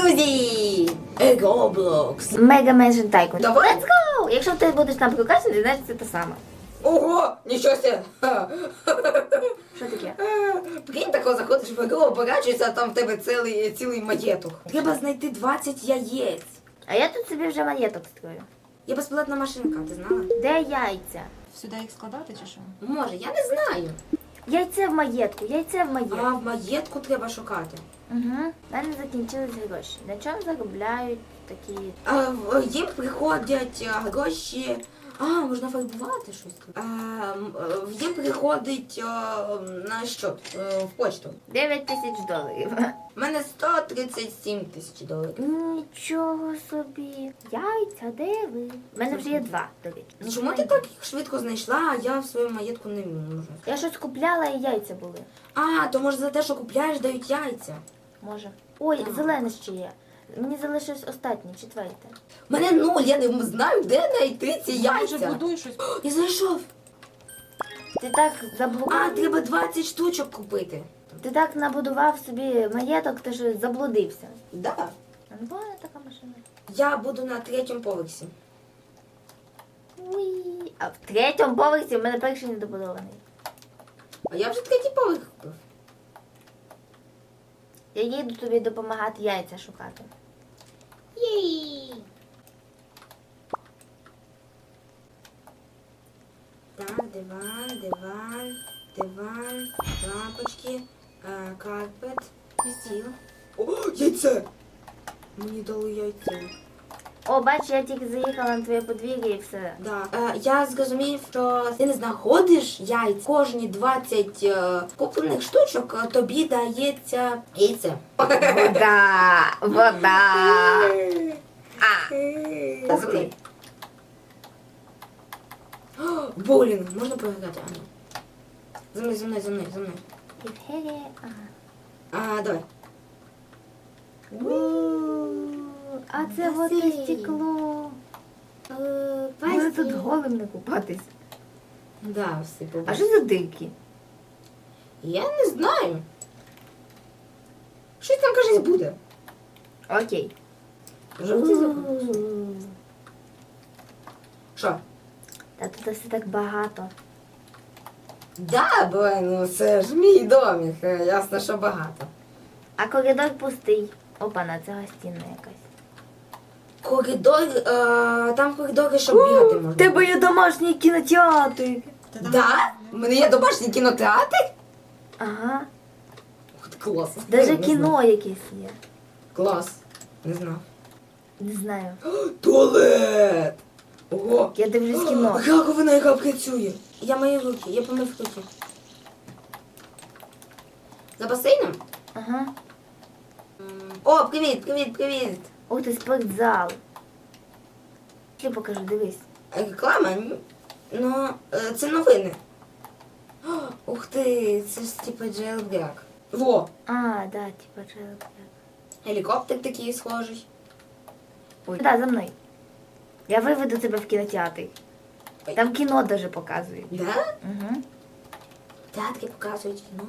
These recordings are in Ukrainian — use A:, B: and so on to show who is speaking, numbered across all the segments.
A: друзі! Roblox.
B: Мега Меншин Тайкун.
A: Давай.
B: Let's go! Якщо ти будеш там прокачаний, значить це те саме.
A: Ого, нічого себе.
B: Що таке?
A: Прикинь, тако заходиш в гру, оборачуєшся, а там в тебе цілий, цілий маєток. Треба знайти 20 яєць.
B: А я тут собі вже маєток строю.
A: Є безплатна машинка, ти знала?
B: Де яйця?
C: Сюди їх складати чи що?
A: Може, я не знаю.
B: Яйце в маєтку, яйце в маєтку.
A: А в маєтку треба шукати.
B: Угу. У мене закінчились гроші. На чому заробляють такі.
A: А, в- їм приходять а, гроші. А, можна фарбувати щось. А, м, е, їм приходить а, на що? Е, В почту.
B: 9 тисяч доларів.
A: У мене 137 тисяч доларів.
B: Нічого собі. Яйця, де ви? У мене вже є два, до речі. Ну,
A: Чому ти так їх швидко знайшла, а я в своєму маєтку не можу?
B: Я щось купляла і яйця були.
A: А, то може за те, що купляєш, дають яйця.
B: Може. Ой, зелене ще є. Мені залишилось останнє, четверте.
A: У мене нуль, я не знаю, де знайти ці
C: Я вже
A: яйця.
C: будую щось.
A: Я знайшов.
B: Ти так заблукав.
A: А, треба 20 штучок купити.
B: Ти так набудував собі маєток, ти ж заблудився.
A: Да.
B: А не була така машина?
A: Я буду на третьому поверсі.
B: Уї. А в третьому поверсі в мене перший недобудований.
A: А я вже третій поверх купив.
B: Я їду тобі допомагати яйця шукати. Єй!
A: Там диван, диван, диван, лампочки, е, карпет стіл. О, яйце! Мені дали яйце.
B: О, бач, я тільки заїхала на твоє подвір'я і все.
A: Да. Е, я зрозумів, що ти не знаходиш яйць. Кожні 20 е, куплених штучок е, тобі дається яйце.
B: Вода! Вода! А! Ух ти!
A: О, Боулінг, можна пограти? А. За мною, за мною, за мною, за мною.
B: Євгенія, ага.
A: А, давай.
B: А це
A: Басейн.
B: водне стекло. Може тут голим не купатись.
A: Да, все
B: А що за дирки?
A: Я не знаю. Щось там, кажись, буде.
B: Окей.
A: Жовтий закон. Що?
B: Та тут все так багато.
A: Да, бо ну це ж мій домик. е, Ясно, що багато.
B: А коридор пустий. Опа, на це гостінна якась.
A: Коридор, е, там коридори, щоб бігати можна.
B: є домашній кінотеатр.
A: Да? У мене є домашній кінотеатр?
B: Ага.
A: Ух Клас.
B: Даже
A: Не
B: кіно
A: знав.
B: якесь є.
A: Клас. Не знав.
B: Не знаю.
A: Туалет! Ого!
B: Я дивлюсь кіно.
A: Раковина, яка працює. Я мої руки, я помив руки. За басейном?
B: Ага.
A: М, О, привіт, привіт, привіт.
B: Ух ти, спортзал. Я покажу, дивись.
A: Реклама? Ну, е, це новини. Ух ти, це ж типа jailbreak. Во,
B: А, да, типа джелк.
A: гелікоптер такий схожий.
B: Ой. Да, за мною. Я виведу тебе в кінотеатр. Там кіно даже показують.
A: Да?
B: Угу.
A: В театрі показують кіно.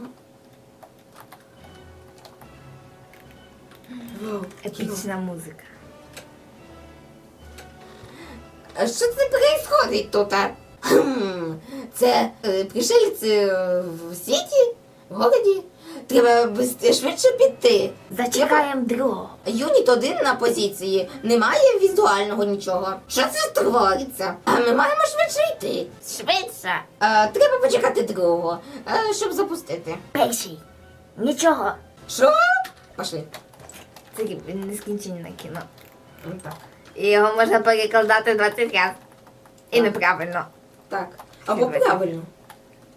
B: Епічна музика.
A: А що це происходить тут? а? Хм, Це е, е, в світі, в городі. Треба бис- швидше піти.
B: Зачекаємо другого.
A: Юніт один на позиції. Немає візуального нічого. Що це твориться? А ми маємо швидше йти.
B: Швидше.
A: Е, треба почекати другого, е, щоб запустити.
B: Перший. Нічого.
A: Що? Пошли.
B: Це нескінченне кіно.
A: Ну, Так.
B: І його можна перекладати 20 разів. І
A: Так.
B: неправильно.
A: Так. Або
B: Дивіться.
A: правильно.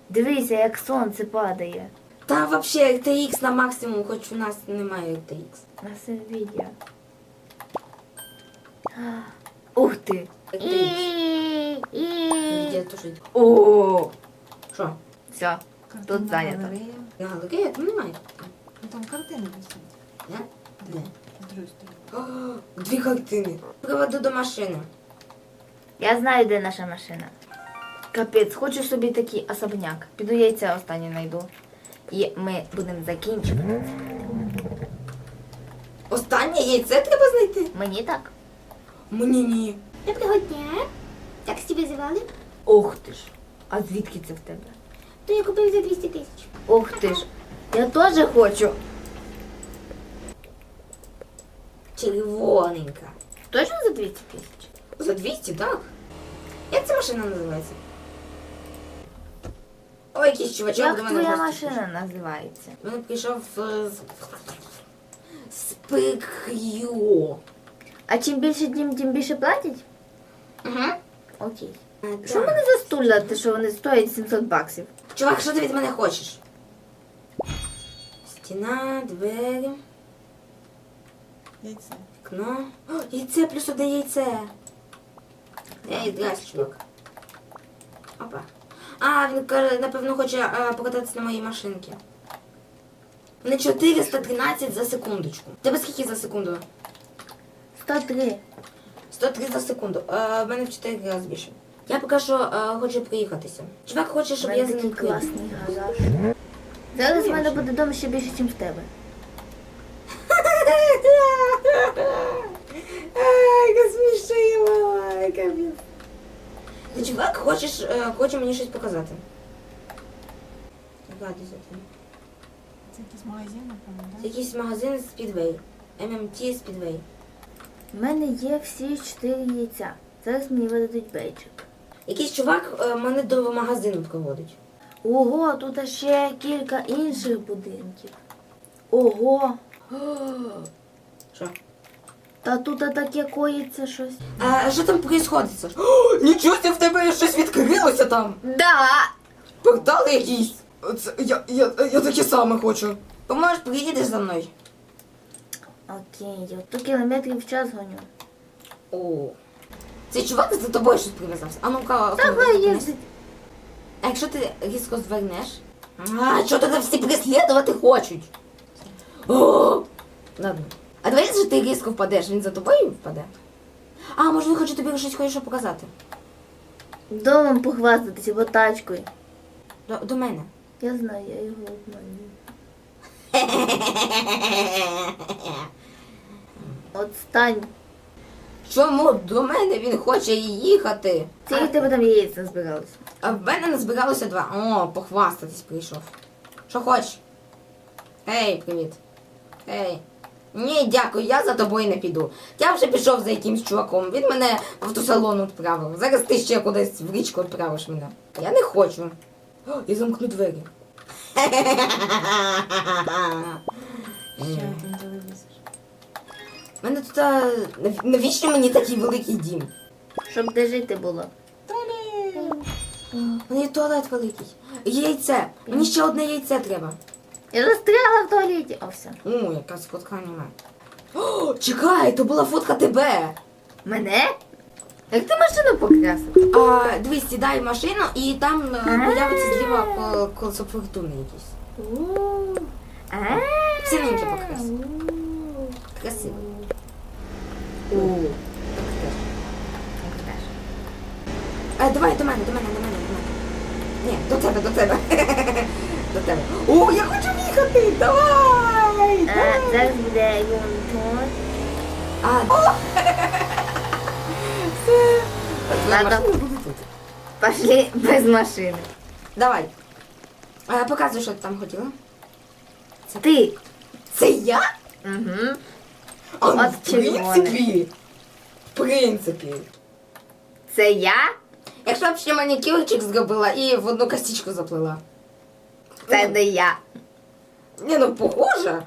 B: Дивися, як сонце падає.
A: Та взагалі RTX на максимум, хоч у нас немає RTX.
B: На все відео. Ух ти.
A: RTX. Відео теж йде.
B: О,
A: Що?
B: все. Тут зайнято.
C: галерея.
A: На галерея? Там немає.
C: Ну там картини висять.
A: Не? Де?
C: З другої сторони.
A: О, Дві картини. Приведу до машини.
B: Я знаю, де наша машина. Капець, хочу собі такий особняк. Піду яйця останнє знайду. І ми будемо закінчувати.
A: Останнє яйце треба знайти?
B: Мені так.
A: Мені ні.
D: Доброго дня. Як тебе звали?
B: Ох ти ж. А звідки це в тебе?
D: То я купив за 200 тисяч.
B: Ох ти ж. Я теж хочу.
A: Червоненька.
B: Точно за 200 тисяч?
A: За 200, так? Як ця машина називається? Ой, якийсь чувачок
B: Як
A: до мене.
B: твоя
A: в гості
B: машина називається?
A: Він прийшов е, з Спик'ю.
B: А чим більше дім, тим більше платять?
A: Угу.
B: Окей. Що мене за стулья, те, що вони стоять 700 баксів?
A: Чувак, що ти від мене хочеш? Стіна, двері,
C: Яйце.
A: вікно. О, яйце плюс одне яйце. Ей, чувак. Опа. А, він каже, напевно, хоче е, покататися на моїй машинці. Не 413 за секундочку. Тебе скільки за секунду?
B: 103.
A: 103 за секунду. Е, в мене в 4 рази більше. Я поки що е, хочу проїхатися. Чувак хоче, щоб я за ним приїхав.
B: класний гараж. Зараз в мене буде вдома ще більше, ніж в тебе.
A: Ай, яка капець. Ти чувак хочеш, е, хоче мені щось показати. Гадуйся ти.
C: Це якийсь магазин, напевно,
A: Це
C: так?
A: якийсь магазин Speedway. MMT Speedway.
B: У мене є всі 4 яйця. Зараз мені видадуть бейджик.
A: Якийсь чувак е, мене до магазину проводить.
B: Ого, тут ще кілька інших будинків. Ого.
A: Що?
B: Та тут таке коїться щось.
A: А що там? О, нічого себе, в тебе щось відкрилося там.
B: Да!
A: Портал якийсь. Це, я, я, я таке саме хочу. Поможеш, приїдеш за мною.
B: Окей, я 100 кілометрів в час гоню.
A: О. Цей чувак за тобою щось прив'язався. А ну-ка,
B: Давай їздить.
A: А якщо ти різко звернеш? А, що тоді всі преслідувати хочуть? О! Ладно. А ти різко впадеш, він за тобою впаде? А, може він хоче тобі щось хоче показати?
B: Домом похвастатися, бо тачкою.
A: До, до мене.
B: Я знаю, я його обманю. Отстань.
A: Чому до мене він хоче їхати?
B: Скільки в тебе там яєць назбиралося?
A: А в мене назбиралося два. О, похвастатись прийшов. Що хочеш? Ей, привіт. Ей. Ні, дякую, я за тобою не піду. Я вже пішов за якимсь чуваком. Він мене в автосалон відправив. Зараз ти ще кудись в річку відправиш мене. Я не хочу. О, я замкну двері.
C: Ще один телевізор.
A: У мене тут а, нав- навіщо мені такий великий дім?
B: Щоб де жити було.
A: У мене є туалет великий. Яйце. Мені ще одне яйце треба.
B: Я застряла в туалеті. О, все.
A: О, якась фотка аніме. О, чекай, то була фотка тебе.
B: Мене? Як ти машину покрасив?
A: А, дивись, сідай в машину і там е, появиться зліва ко- колесо фортуни якісь.
B: А.
A: Синеньке покрас. Красиво. Так теж.
B: Теж.
A: Е, давай до мене, до мене, до мене, до мене. Ні, до тебе, до тебе. До тебе. О, я хочу їхати! Давай!
B: А, зараз буде ремонт.
A: А, о! Все.
B: Ладно.
A: машина буде тут.
B: Пошли без машини.
A: Давай. Е, Показуй, що ти там хотіла.
B: Ти.
A: Це я?
B: Угу.
A: А, ну,
B: От
A: в
B: червоне.
A: принципі. В принципі.
B: Це я?
A: Якщо б ще манікюрчик зробила і в одну костичку заплела.
B: Це не я.
A: Ні, ну похоже.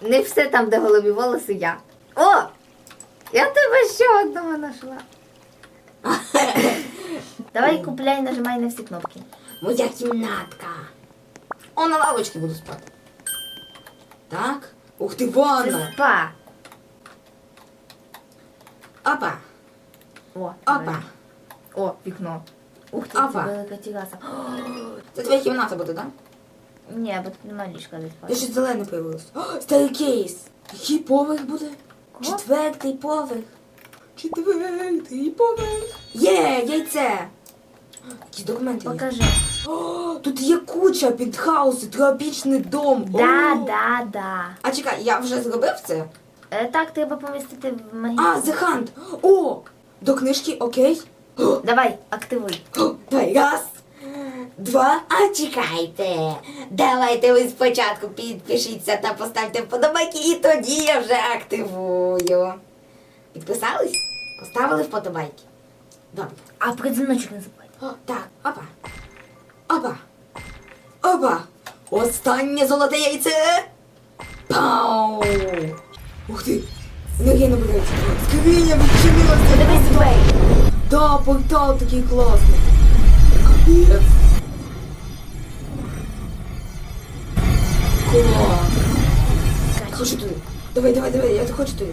B: Не все там, де голубі волоси, я. О! Я тебе ще одного знайшла. Давай купляй, нажимай на всі кнопки.
A: Моя кімнатка. О, на лавочці буду спати. Так. Ух ти,
B: Це
A: ванна.
B: спа.
A: Опа.
B: О,
A: Опа.
B: О, вікно. Ух ти, це велика тераса.
A: Це твоя кімната буде, так?
B: Ні, бо тут нема ліжка десь
A: Де щось зелене появилось. О, старий кейс. Який поверх буде?
B: Кого?
A: Четвертий поверх. Четвертий поверх. Є, яйце. Якісь документи є.
B: Покажи.
A: О, тут є куча пентхауси, тропічний дом.
B: Да,
A: О.
B: да, да.
A: А чекай, я вже зробив це?
B: Е, так, треба помістити в
A: А,
B: магазин.
A: The Hunt. О! До книжки, окей. О,
B: Давай, активуй.
A: о, Давай, раз, два. А чекайте. Давайте ви спочатку підпишіться та поставте вподобайки, і тоді я вже активую. Підписались? Поставили вподобайки? Добре.
B: А про дзвіночок не забудь.
A: О, так, опа. Опа. Опа. Останнє золоте яйце. Пау. Ух ти. Енергія набирається. Скриня відчинилася.
B: Подивись двері.
A: Да, портал такий класний. Капець. Хочу туди. Давай, давай, давай, я хочу туди.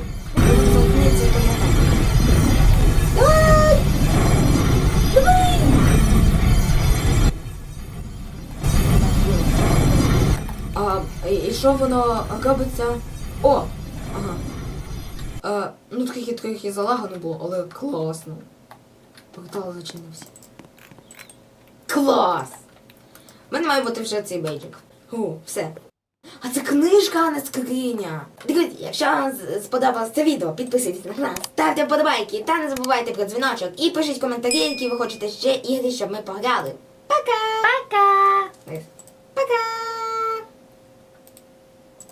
A: А, і що воно робиться? О! Ага. Е, ну трохи трохи залагано було, але класно. Портал зачинився. Клас! У мене має бути вже цей бейджик. О, все. А це книжка, а не скриня. Дивіться, якщо вам сподобалось це відео, підписуйтесь на нас, ставте вподобайки та не забувайте про дзвіночок і пишіть коментарі, які ви хочете ще ігри, щоб ми пограли. Пока!
B: Пока!
A: Пока!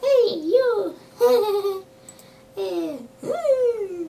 D: Hey, you!